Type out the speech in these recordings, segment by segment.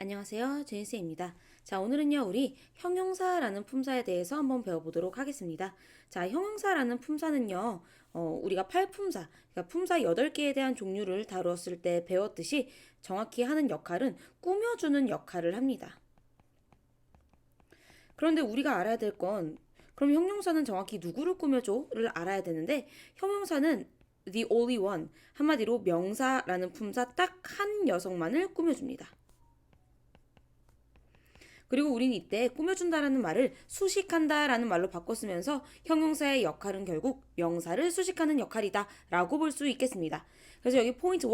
안녕하세요. 제인스입니다. 자, 오늘은요, 우리 형용사라는 품사에 대해서 한번 배워보도록 하겠습니다. 자, 형용사라는 품사는요, 어, 우리가 팔품사, 그러니까 품사 8개에 대한 종류를 다루었을 때 배웠듯이 정확히 하는 역할은 꾸며주는 역할을 합니다. 그런데 우리가 알아야 될 건, 그럼 형용사는 정확히 누구를 꾸며줘를 알아야 되는데, 형용사는 the only one, 한마디로 명사라는 품사 딱한 녀석만을 꾸며줍니다. 그리고 우리는 이때 꾸며준다라는 말을 수식한다라는 말로 바꿔 쓰면서 형용사의 역할은 결국 명사를 수식하는 역할이다 라고 볼 수 있겠습니다. 그래서 여기 포인트 1,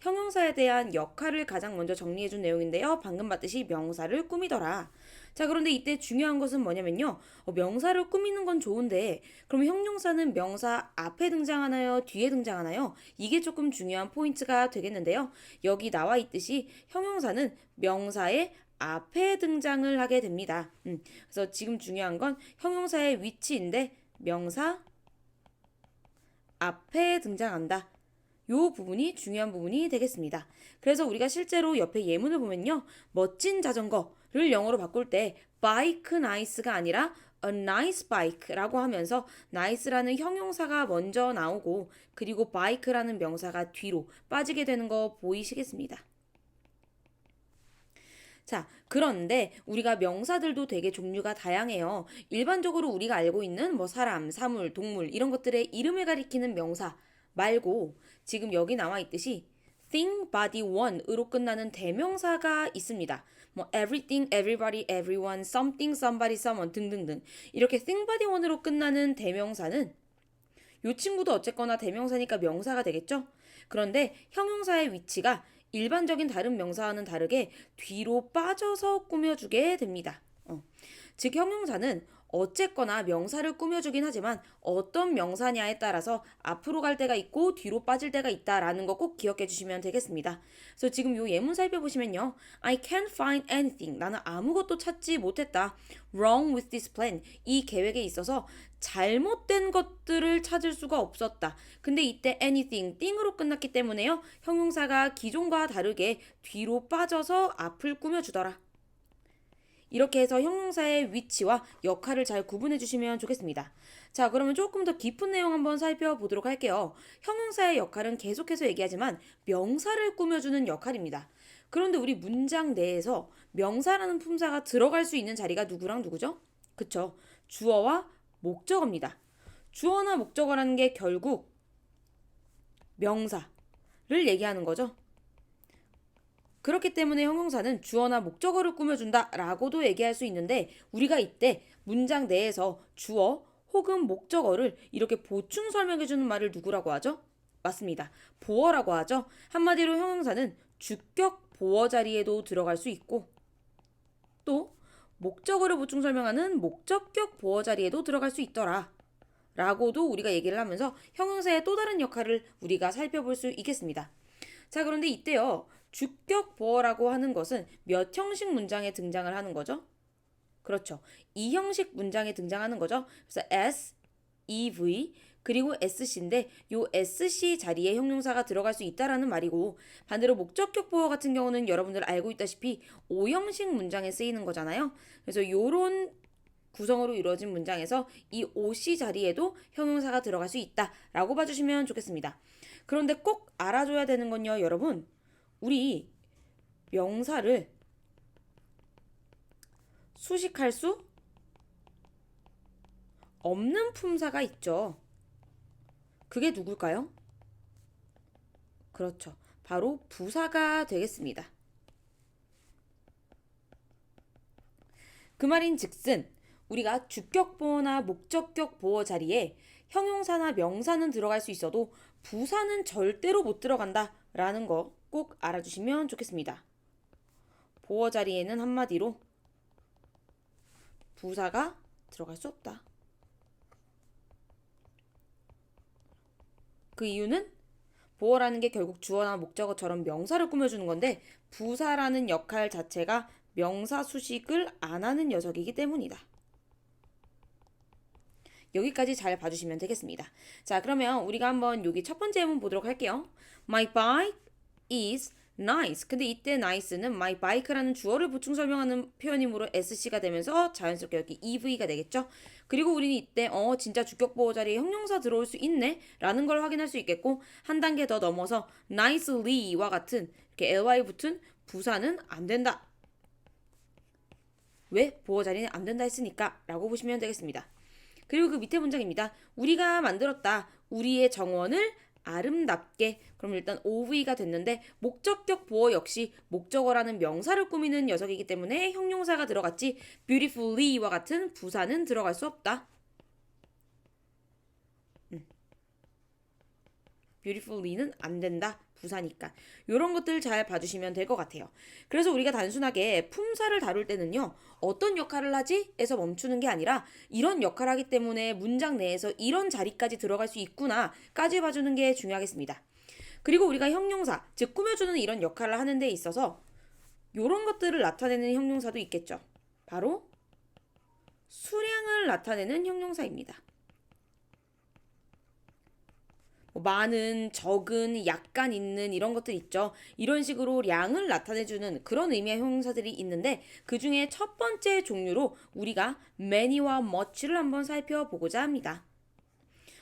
형용사에 대한 역할을 가장 먼저 정리해준 내용인데요. 방금 봤듯이 명사를 꾸미더라. 자, 그런데 이때 중요한 것은 뭐냐면요. 어, 명사를 꾸미는 건 좋은데, 그럼 형용사는 명사 앞에 등장하나요? 뒤에 등장하나요? 이게 조금 중요한 포인트가 되겠는데요. 여기 나와 있듯이 형용사는 명사의 앞에 등장을 하게 됩니다. 음, 그래서 지금 중요한 건 형용사의 위치인데 명사 앞에 등장한다. 요 부분이 중요한 부분이 되겠습니다. 그래서 우리가 실제로 옆에 예문을 보면요. 멋진 자전거를 영어로 바꿀 때 bike nice가 아니라 a nice bike라고 하면서 nice라는 형용사가 먼저 나오고 그리고 bike라는 명사가 뒤로 빠지게 되는 거 보이시겠습니다. 자, 그런데 우리가 명사들도 되게 종류가 다양해요. 일반적으로 우리가 알고 있는 뭐 사람, 사물, 동물 이런 것들의 이름을 가리키는 명사 말고 지금 여기 나와 있듯이 thing, body, one으로 끝나는 대명사가 있습니다. 뭐 everything, everybody, everyone, something, somebody, someone 등등등 이렇게 thing, body, one으로 끝나는 대명사는 요 친구도 어쨌거나 대명사니까 명사가 되겠죠? 그런데 형용사의 위치가 일반적인 다른 명사와는 다르게 뒤로 빠져서 꾸며주게 됩니다. 어. 즉 형용사는 어쨌거나 명사를 꾸며주긴 하지만 어떤 명사냐에 따라서 앞으로 갈 때가 있고 뒤로 빠질 때가 있다라는 거 꼭 기억해 주시면 되겠습니다. 그래서 지금 요 예문 살펴보시면요. I can't find anything. 나는 아무것도 찾지 못했다. Wrong with this plan. 이 계획에 있어서 잘못된 것들을 찾을 수가 없었다. 근데 이때 anything, 띵으로 끝났기 때문에요. 형용사가 기존과 다르게 뒤로 빠져서 앞을 꾸며주더라. 이렇게 해서 형용사의 위치와 역할을 잘 구분해 주시면 좋겠습니다. 자, 그러면 조금 더 깊은 내용 한번 살펴보도록 할게요. 형용사의 역할은 계속해서 얘기하지만 명사를 꾸며주는 역할입니다. 그런데 우리 문장 내에서 명사라는 품사가 들어갈 수 있는 자리가 누구랑 누구죠? 그쵸. 주어와 목적어입니다. 주어나 목적어라는 게 결국 명사를 얘기하는 거죠. 그렇기 때문에 형용사는 주어나 목적어를 꾸며준다 라고도 얘기할 수 있는데 우리가 이때 문장 내에서 주어 혹은 목적어를 이렇게 보충 설명해주는 말을 누구라고 하죠? 맞습니다. 보어라고 하죠. 한마디로 형용사는 주격 보어 자리에도 들어갈 수 있고 또 목적어를 보충 설명하는 목적격 보어 자리에도 들어갈 수 있더라. 라고도 우리가 얘기를 하면서 형용사의 또 다른 역할을 우리가 살펴볼 수 있겠습니다. 자, 그런데 이때요. 주격 보어라고 하는 것은 몇 형식 문장에 등장을 하는 거죠? 그렇죠. 이 형식 문장에 등장하는 거죠. 그래서 S, EV, 그리고 SC인데 요 SC 자리에 형용사가 들어갈 수 있다라는 말이고 반대로 목적격 보어 같은 경우는 여러분들 알고 있다시피 O 형식 문장에 쓰이는 거잖아요. 그래서 요런 구성으로 이루어진 문장에서 이 OC 자리에도 형용사가 들어갈 수 있다라고 봐주시면 좋겠습니다. 그런데 꼭 알아줘야 되는 건요, 여러분. 우리 명사를 수식할 수 없는 품사가 있죠. 그게 누굴까요? 그렇죠. 바로 부사가 되겠습니다. 그 말인 즉슨 우리가 주격 보어나 목적격 보어 자리에 형용사나 명사는 들어갈 수 있어도 부사는 절대로 못 들어간다 라는 거 꼭 알아주시면 좋겠습니다. 보어 자리에는 한마디로 부사가 들어갈 수 없다. 그 이유는 보어라는 게 결국 주어나 목적어처럼 명사를 꾸며주는 건데 부사라는 역할 자체가 명사 수식을 안 하는 녀석이기 때문이다. 여기까지 잘 봐주시면 되겠습니다. 자, 그러면 우리가 한번 여기 첫 번째 예문 보도록 할게요. My bike is nice. 근데 이때 nice는 my bike라는 주어를 보충 설명하는 표현이므로 sc가 되면서 자연스럽게 여기 ev가 되겠죠. 그리고 우리는 이때 어 진짜 주격 보호 자리에 형용사 들어올 수 있네 라는 걸 확인할 수 있겠고 한 단계 더 넘어서 nicely와 같은 이렇게 ly 붙은 부사는 안 된다. 왜 보호 자리는 안 된다 했으니까 라고 보시면 되겠습니다. 그리고 그 밑에 문장입니다. 우리가 만들었다. 우리의 정원을 아름답게. 그럼 일단 OV가 됐는데 목적격 보어 역시 목적어라는 명사를 꾸미는 녀석이기 때문에 형용사가 들어갔지 beautifully와 같은 부사는 들어갈 수 없다. 음. beautifully는 안 된다. 부사니까. 이런 것들 잘 봐주시면 될 것 같아요. 그래서 우리가 단순하게 품사를 다룰 때는요. 어떤 역할을 하지? 에서 멈추는 게 아니라 이런 역할을 하기 때문에 문장 내에서 이런 자리까지 들어갈 수 있구나 까지 봐주는 게 중요하겠습니다. 그리고 우리가 형용사, 즉 꾸며주는 이런 역할을 하는 데 있어서 이런 것들을 나타내는 형용사도 있겠죠. 바로 수량을 나타내는 형용사입니다. 뭐 많은, 적은, 약간 있는 이런 것들 있죠. 이런 식으로 량을 나타내주는 그런 의미의 형용사들이 있는데 그 중에 첫 번째 종류로 우리가 many와 much를 한번 살펴보고자 합니다.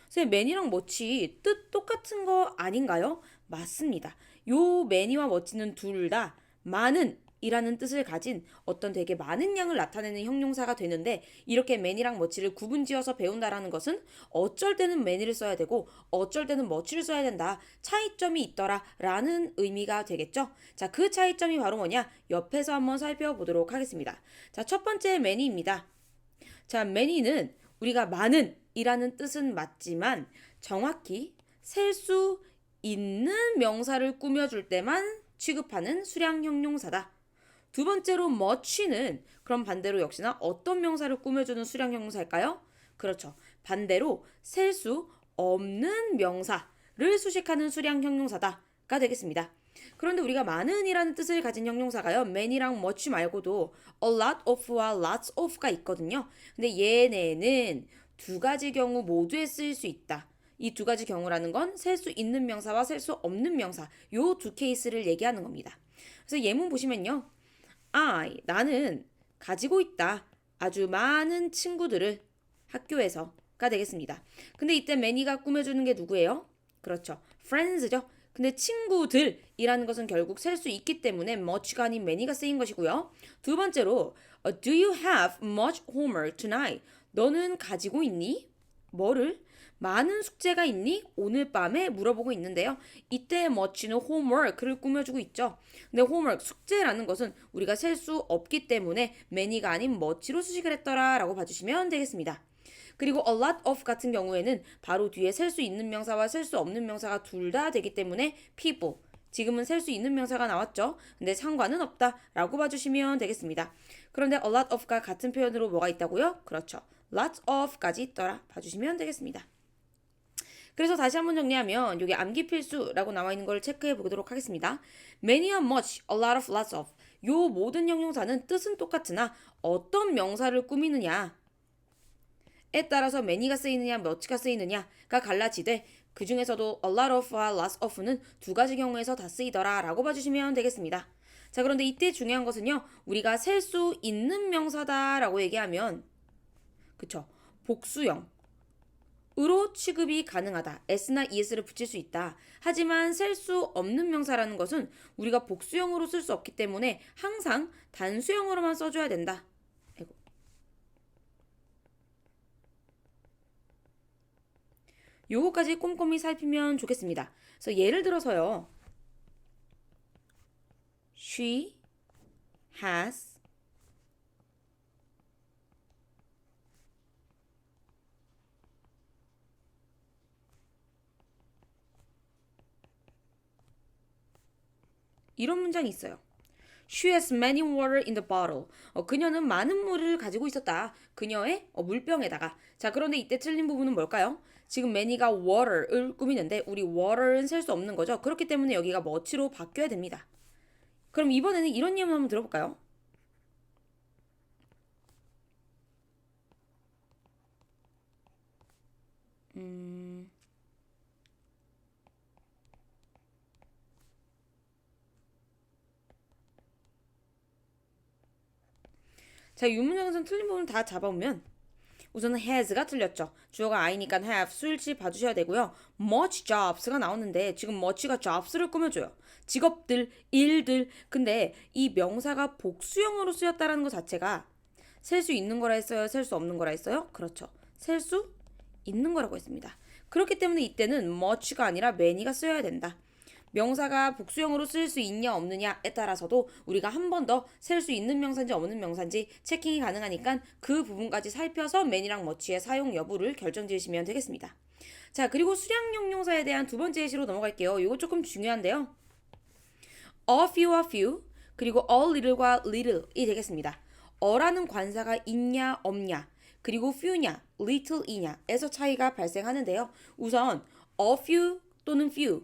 선생님, many랑 much 뜻 똑같은 거 아닌가요? 맞습니다. 요 many와 much는 둘 다 많은, 이라는 뜻을 가진 어떤 되게 많은 양을 나타내는 형용사가 되는데 이렇게 many랑 much를 구분지어서 배운다라는 것은 어쩔 때는 many를 써야 되고 어쩔 때는 much를 써야 된다. 차이점이 있더라 라는 의미가 되겠죠. 자, 그 차이점이 바로 뭐냐? 옆에서 한번 살펴보도록 하겠습니다. 자, 첫 번째 many입니다. 자, many는 우리가 많은 이라는 뜻은 맞지만 정확히 셀 수 있는 명사를 꾸며줄 때만 취급하는 수량 형용사다. 두 번째로 much는 그럼 반대로 역시나 어떤 명사를 꾸며주는 수량 형용사일까요? 그렇죠. 반대로 셀 수 없는 명사를 수식하는 수량 형용사다가 되겠습니다. 그런데 우리가 많은이라는 뜻을 가진 형용사가요. many랑 much 말고도 a lot of와 lots of가 있거든요. 근데 얘네는 두 가지 경우 모두에 쓰일 수 있다. 이 두 가지 경우라는 건 셀 수 있는 명사와 셀 수 없는 명사 요 두 케이스를 얘기하는 겁니다. 그래서 예문 보시면요. I 나는 가지고 있다. 아주 많은 친구들을 학교에서가 되겠습니다. 근데 이때 many가 꾸며주는 게 누구예요? 그렇죠. friends죠. 근데 친구들이라는 것은 결국 셀 수 있기 때문에 much가 아닌 many가 쓰인 것이고요. 두 번째로 do you have much homework tonight? 너는 가지고 있니? 뭐를? 많은 숙제가 있니? 오늘 밤에 물어보고 있는데요. 이때 much는 homework를 꾸며주고 있죠. 근데 homework, 숙제라는 것은 우리가 셀 수 없기 때문에 many가 아닌 much로 수식을 했더라 라고 봐주시면 되겠습니다. 그리고 a lot of 같은 경우에는 바로 뒤에 셀 수 있는 명사와 셀 수 없는 명사가 둘 다 되기 때문에 people, 지금은 셀 수 있는 명사가 나왔죠. 근데 상관은 없다 라고 봐주시면 되겠습니다. 그런데 a lot of가 같은 표현으로 뭐가 있다고요? 그렇죠. lots of까지 있더라 봐주시면 되겠습니다. 그래서 다시 한번 정리하면 여기 암기 필수라고 나와 있는 걸 체크해 보도록 하겠습니다. many, much, a lot of, lots of 요 모든 형용사는 뜻은 똑같으나 어떤 명사를 꾸미느냐 에 따라서 many가 쓰이느냐 much가 쓰이느냐가 갈라지되 그 중에서도 a lot of와 lots of는 두 가지 경우에서 다 쓰이더라 라고 봐주시면 되겠습니다. 자 그런데 이때 중요한 것은요 우리가 셀 수 있는 명사다 라고 얘기하면 그쵸 복수형 으로 취급이 가능하다. s나 es를 붙일 수 있다. 하지만 셀 수 없는 명사라는 것은 우리가 복수형으로 쓸 수 없기 때문에 항상 단수형으로만 써줘야 된다. 아이고. 요거까지 꼼꼼히 살피면 좋겠습니다. 그래서 예를 들어서요. She has 이런 문장이 있어요. She has many water in the bottle. 어, 그녀는 많은 물을 가지고 있었다. 그녀의 어, 물병에다가. 자, 그런데 이때 틀린 부분은 뭘까요? 지금 many가 water를 꾸미는데 우리 water는 셀수 없는 거죠. 그렇기 때문에 여기가 much로 바뀌어야 됩니다. 그럼 이번에는 이런 예문 한번 들어볼까요? 음... 자, 유문장에서는 틀린 부분 다 잡아오면 우선은 has가 틀렸죠. 주어가 I니까 have 수일치 봐주셔야 되고요. much jobs가 나오는데 지금 much가 jobs를 꾸며줘요. 직업들, 일들. 근데 이 명사가 복수형으로 쓰였다라는 것 자체가 셀 수 있는 거라 했어요? 셀 수 없는 거라 했어요? 그렇죠. 셀 수 있는 거라고 했습니다. 그렇기 때문에 이때는 much가 아니라 many가 쓰여야 된다. 명사가 복수형으로 쓸 수 있냐 없느냐에 따라서도 우리가 한 번 더 셀 수 있는 명사인지 없는 명사인지 체킹이 가능하니까 그 부분까지 살펴서 man이랑 much의 사용 여부를 결정 지으시면 되겠습니다. 자, 그리고 수량 형용사에 대한 두 번째 예시로 넘어갈게요. 이거 조금 중요한데요. a few와 few 그리고 a little과 little이 되겠습니다. 어라는 관사가 있냐 없냐 그리고 few냐 little이냐에서 차이가 발생하는데요. 우선 a few 또는 few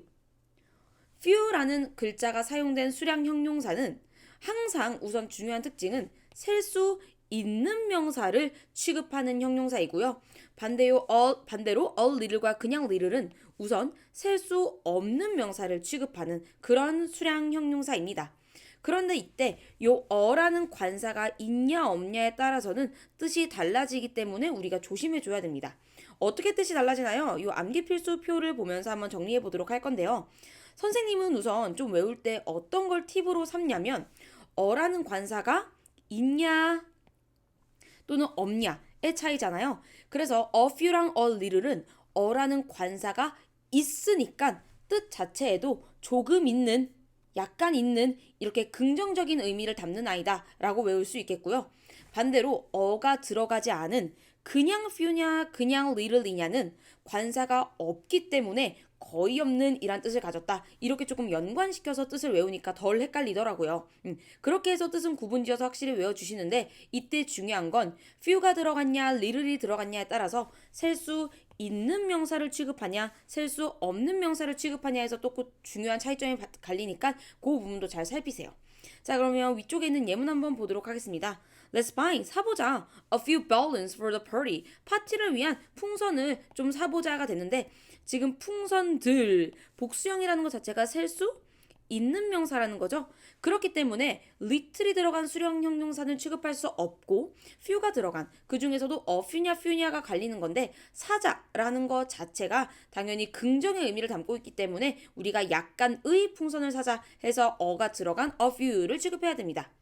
few라는 글자가 사용된 수량 형용사는 항상 우선 중요한 특징은 셀 수 있는 명사를 취급하는 형용사이고요. 반대로 all, 반대로 all little과 그냥 little은 우선 셀 수 없는 명사를 취급하는 그런 수량 형용사입니다. 그런데 이때 요 어라는 관사가 있냐 없냐에 따라서는 뜻이 달라지기 때문에 우리가 조심해 줘야 됩니다. 어떻게 뜻이 달라지나요? 요 암기 필수 표를 보면서 한번 정리해 보도록 할 건데요. 선생님은 우선 좀 외울 때 어떤 걸 팁으로 삼냐면 어라는 관사가 있냐 또는 없냐의 차이잖아요. 그래서 a few랑 a little은 어라는 관사가 있으니까 뜻 자체에도 조금 있는 약간 있는 이렇게 긍정적인 의미를 담는 아이다 라고 외울 수 있겠고요. 반대로 어가 들어가지 않은 그냥 few냐 그냥 little이냐는 관사가 없기 때문에 거의 없는 이란 뜻을 가졌다. 이렇게 조금 연관시켜서 뜻을 외우니까 덜 헷갈리더라고요. 음, 그렇게 해서 뜻은 구분지어서 확실히 외워주시는데 이때 중요한 건 few가 들어갔냐 little이 들어갔냐에 따라서 셀 수 있는 명사를 취급하냐 셀 수 없는 명사를 취급하냐에서 또그 중요한 차이점이 바- 갈리니까 그 부분도 잘 살피세요. 자 그러면 위쪽에 있는 예문 한번 보도록 하겠습니다. Let's buy 사보자. A few balloons for the party. 파티를 위한 풍선을 좀 사보자가 됐는데 지금 풍선들 복수형이라는 것 자체가 셀 수 있는 명사라는 거죠. 그렇기 때문에 little이 들어간 수령 형용사는 취급할 수 없고 few가 들어간 그 중에서도 a few냐 few냐가 갈리는 건데 사자라는 것 자체가 당연히 긍정의 의미를 담고 있기 때문에 우리가 약간의 풍선을 사자 해서 어가 들어간 a few를 취급해야 됩니다.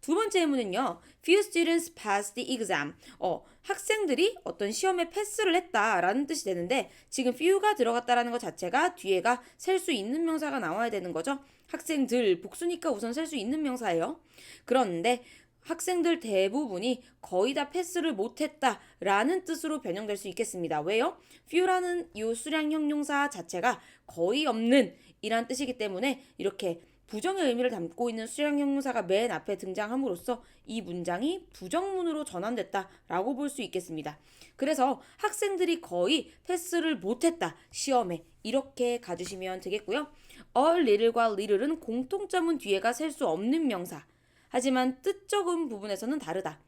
두 번째 예문은요. Few students passed the exam. 어, 학생들이 어떤 시험에 패스를 했다라는 뜻이 되는데 지금 few가 들어갔다라는 것 자체가 뒤에가 셀 수 있는 명사가 나와야 되는 거죠. 학생들 복수니까 우선 셀 수 있는 명사예요. 그런데 학생들 대부분이 거의 다 패스를 못했다 라는 뜻으로 변형될 수 있겠습니다. 왜요? few라는 이 수량 형용사 자체가 거의 없는 이란 뜻이기 때문에 이렇게 부정의 의미를 담고 있는 수량 형용사가 맨 앞에 등장함으로써 이 문장이 부정문으로 전환됐다라고 볼 수 있겠습니다. 그래서 학생들이 거의 패스를 못했다 시험에 이렇게 가주시면 되겠고요. a little과 little은 공통점은 뒤에가 셀 수 없는 명사. 하지만 뜻적인 부분에서는 다르다.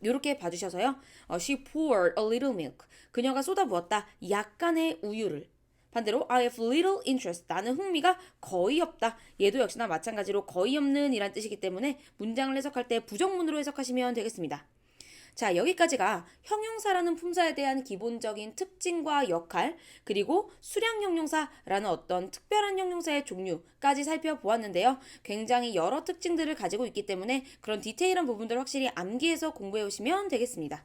이렇게 봐주셔서요. 어, she poured a little milk. 그녀가 쏟아부었다. 약간의 우유를. 반대로 I have little interest. 나는 흥미가 거의 없다. 얘도 역시나 마찬가지로 거의 없는 이란 뜻이기 때문에 문장을 해석할 때 부정문으로 해석하시면 되겠습니다. 자, 여기까지가 형용사라는 품사에 대한 기본적인 특징과 역할, 그리고 수량 형용사라는 어떤 특별한 형용사의 종류까지 살펴보았는데요. 굉장히 여러 특징들을 가지고 있기 때문에 그런 디테일한 부분들 확실히 암기해서 공부해 오시면 되겠습니다.